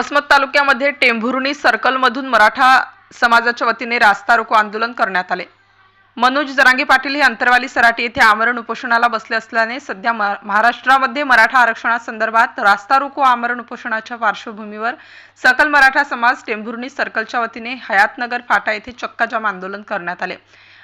वसमत तालुक्यामध्ये टेंभुर्णी सर्कलमधून मराठा समाजाच्या वतीने रास्ता रोको आंदोलन करण्यात आले. मनोज जरांगे पाटील हे अंतरवाली सराटी येथे आमरण उपोषणाला बसले असल्याने सध्या म- महाराष्ट्रामध्ये मराठा आरक्षणासंदर्भात रास्ता रोको आमरण उपोषणाच्या पार्श्वभूमीवर सकल मराठा समाज टेंभुर्णी सर्कलच्या वतीने हयातनगर फाटा येथे चक्काजाम आंदोलन करण्यात आले.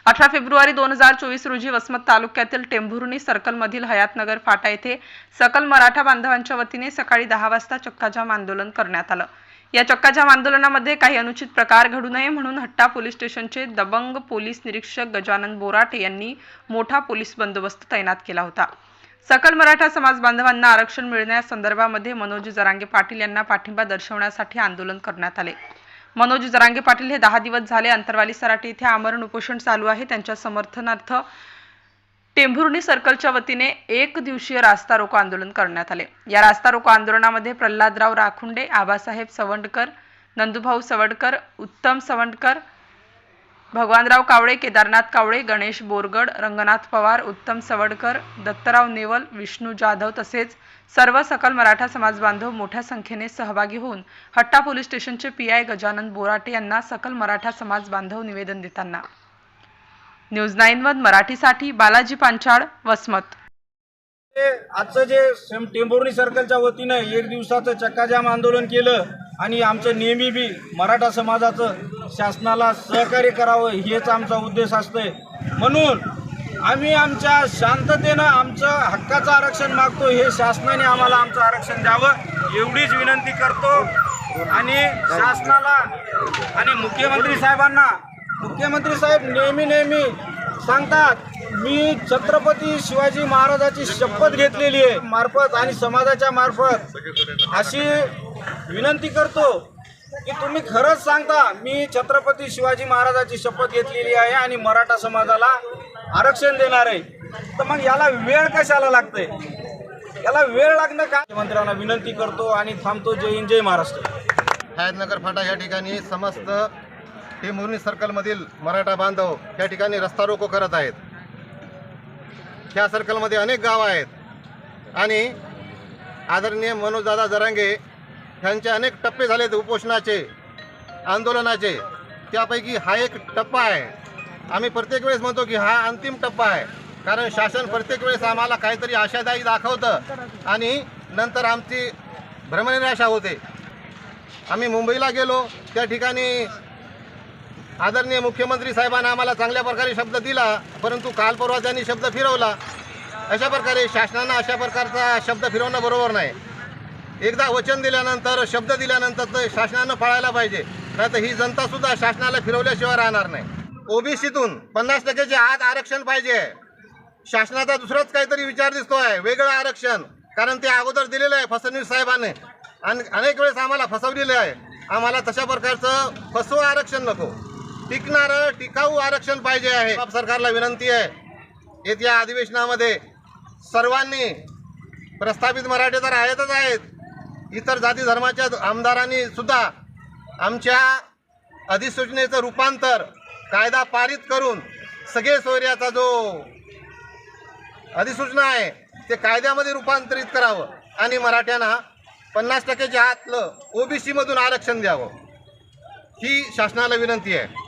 अठरा फेब्रुवारी दोन हजार चोवीस रोजी वसमत तालुक्यातील टेंभुर्णी सर्कलमधील हयातनगर फाटा येथे सकल मराठा बांधवांच्या वतीने सकाळी दहा वाजता चक्काजाम आंदोलन करण्यात आलं. या चक्काजाम आंदोलनामध्ये काही अनुचित प्रकार घडू नये म्हणून हट्टा पोलीस स्टेशनचे दबंग पोलीस निरीक्षक गजानन बोराटे यांनी मोठा पोलीस बंदोबस्त तैनात केला होता. सकल मराठा समाज बांधवांना आरक्षण मिळण्यासंदर्भामध्ये मनोज जरांगे पाटील यांना पाठिंबा दर्शवण्यासाठी आंदोलन करण्यात आले. मनोज जरांगे पाटील हे दहा दिवस झाले अंतरवाली सराटी इथे आमरण उपोषण चालू आहे. त्यांच्या समर्थनार्थ टेंभुर्णी सर्कलच्या वतीने एक दिवसीय रास्ता रोको आंदोलन करण्यात आले. या रास्ता रोको आंदोलनामध्ये प्रल्हादराव राखुंडे आबासाहेब सवंडकर नंदुभाऊ सवडकर उत्तम सवंडकर भगवानराव कावळे केदारनाथ कावळे गणेश बोरगड रंगनाथ पवार उत्तम सवडकर दत्तराव नेवल विष्णू जाधव तसेच सर्व सकल मराठा समाज बांधव मोठ्या संख्येने सहभागी होऊन हट्टा पोलीस स्टेशनचे पी आय गजानन बोराटे यांना सकल मराठा समाज बांधव निवेदन देताना. न्यूज नाईन वन मराठीसाठी बालाजी पांचाळ वसमत. आजचं जे सेम- सर्कलच्या वतीनं एक दिवसाचं चक्काजाम आंदोलन केलं आणि आमचं नेहमी बी मराठा समाजाचं शासनाला सहकार्य करावं हेच आमचा उद्देश असतोय. म्हणून आम्ही आमच्या शांततेनं आमचं हक्काचं आरक्षण मागतो हे शासनाने आम्हाला आमचं आरक्षण द्यावं एवढीच विनंती करतो. आणि शासनाला आणि मुख्यमंत्री साहेबांना मुख्यमंत्री साहेब नेहमी नेहमी सांगतात मी छत्रपती शिवाजी महाराजाची शपथ घेतलेली आहे मार्फत आणि समाजाच्या मार्फत. अशी विनंती करतो. की तुम्ही खरंच सांगता मी छत्रपती शिवाजी महाराजाची शपथ घेतलेली आहे आणि मराठा समाजाला आरक्षण देणार आहे. तर मग याला वेळ कशाला लागतंय याला वेळ लागणं का मुख्यमंत्र्यांना विनंती करतो आणि थांबतो. जय हिंद जय महाराष्ट्र. हयातनगर फाटा या ठिकाणी समस्त टेंभुर्णी सर्कलमधील मराठा बांधव या ठिकाणी रस्ता रोको करत आहेत. ह्या सर्कलमध्ये अनेक गावं आहेत. आणि आदरणीय मनोजदादा जरांगे ह्यांचे अनेक टप्पे झालेत उपोषणाचे आंदोलनाचे. त्यापैकी हा एक टप्पा आहे. आम्ही प्रत्येक वेळेस म्हणतो की हा अंतिम टप्पा आहे. कारण शासन प्रत्येक वेळेस आम्हाला काहीतरी आशादायी दाखवतं आणि नंतर आमची भ्रमनिराशा होते. आम्ही मुंबईला गेलो त्या ठिकाणी आदरणीय मुख्यमंत्री साहेबांना आम्हाला चांगल्या प्रकारे शब्द दिला परंतु काल परवा त्यांनी शब्द फिरवला. अशा प्रकारे शासनानं अशा प्रकारचा शब्द फिरवणं बरोबर नाही. एकदा वचन दिल्यानंतर शब्द दिल्यानंतर ते शासनानं पाळायला पाहिजे. नाही तर ही जनतासुद्धा शासनाला फिरवल्याशिवाय राहणार नाही. ओबीसीतून पन्नास टक्क्याचे आत आरक्षण पाहिजे. शासनाचा दुसराच काहीतरी विचार दिसतोय वेगळं आरक्षण. कारण ते अगोदर दिलेलं आहे फडणवीस साहेबाने. आणि अनेक वेळेस आम्हाला फसवलेलं आहे. आम्हाला तशा प्रकारचं फसवं आरक्षण नको. टिकणारं टिकाऊ आरक्षण पाहिजे आहे. सरकारला विनंती आहे. येत्या अधिवेशनामध्ये सर्वांनी प्रस्थापित मराठे तर आहेतच आहेत. इतर जाती धर्माच्या आमदारांनी सुद्धा आमच्या अधिसूचनेचं रूपांतर कायदा पारित करून सगळे सोयऱ्याचा जो अधिसूचना आहे ते कायद्यामध्ये रूपांतरित करावं आणि मराठ्यांना पन्नास टक्क्याच्या आतलं ओबीसीमधून आरक्षण द्यावं. ही शासनाला विनंती आहे.